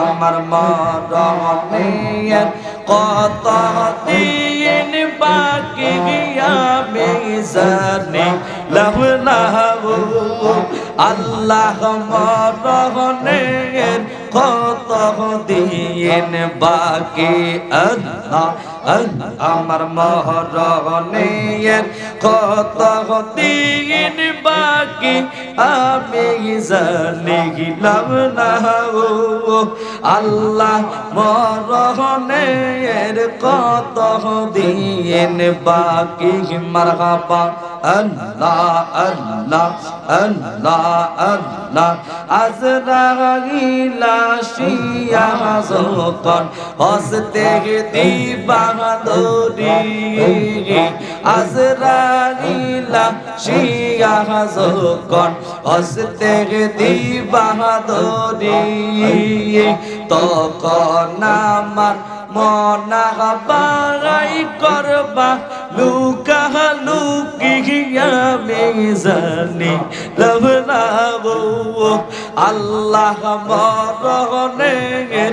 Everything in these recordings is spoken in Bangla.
আমার মরণের কত দিন বাকি আমি জানি লাহু আল্লাহ মরণের কত দিন বাকি আল্লাহ আমার মরণের কত দিন বাকি আমি জানিলাম না আল্লাহ কত দিন বাকি? মারহাবা, আল্লাহ আল্লাহ আল্লাহ আল্লাহ। আজরাইলা শিয়া যখন হসতে দিবাদরি আজরাইলা শিয়া যখন হসতে দিবাদরি তখন আমার মনা বাড়াই করবা, লুকা লুকিয়া জানি লবনাব আল্লাহ মরণের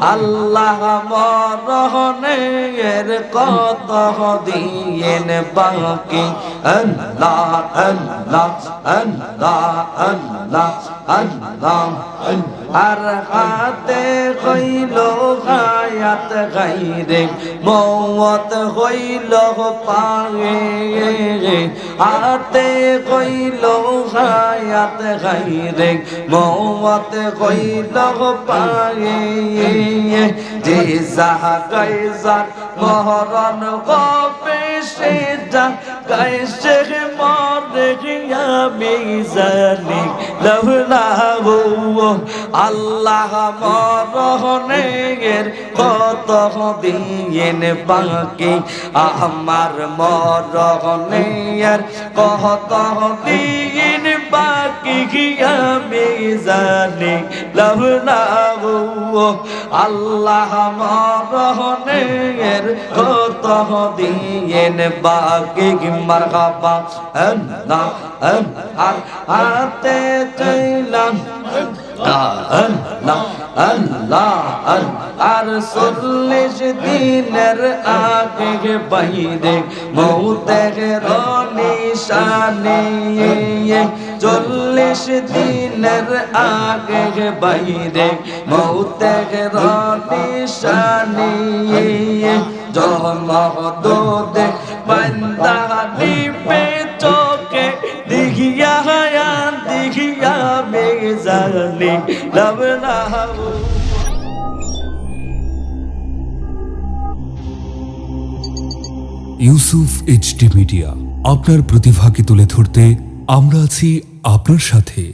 আল্লাহ মরণের কত দিন বাকি? আল্লাহ আল্লাহ আল্লাহ আল্লাহ আল্লাহ। আর হাতে হইল গায়াত গাইরে, মৌত হইল পায়ে। হাতে হইল গায়াত গাইরে, মৌত হইল পায়ে। যে যাহা গাইজার মহরণ গপে সে যা গাইছে মরে আমি জানি লহলাহু আল্লাহ মরণের কত দিন বাকি। আমার মরণের কত দিন বাকি আমি জানি লহলাহু আল্লাহ মরণের কত দিন বাকি মারহাবা আল্লাহ আর হাতে চাইলাম আল্লাহ আল্লাহ আর চল্লিশ দিনের আগে বাইরে মৌতের নিশানে চল্লিশ দিনের আগে বাইরে মৌতের নিশানে জমা দোদে বন্দা নিপে চোখে দিঘিয়া দিঘিয়া লবনা ইউসুফ এইচডি মিডিয়া, আপনার প্রতিভাকে তুলে ধরতে আমরা আছি আপনার সাথে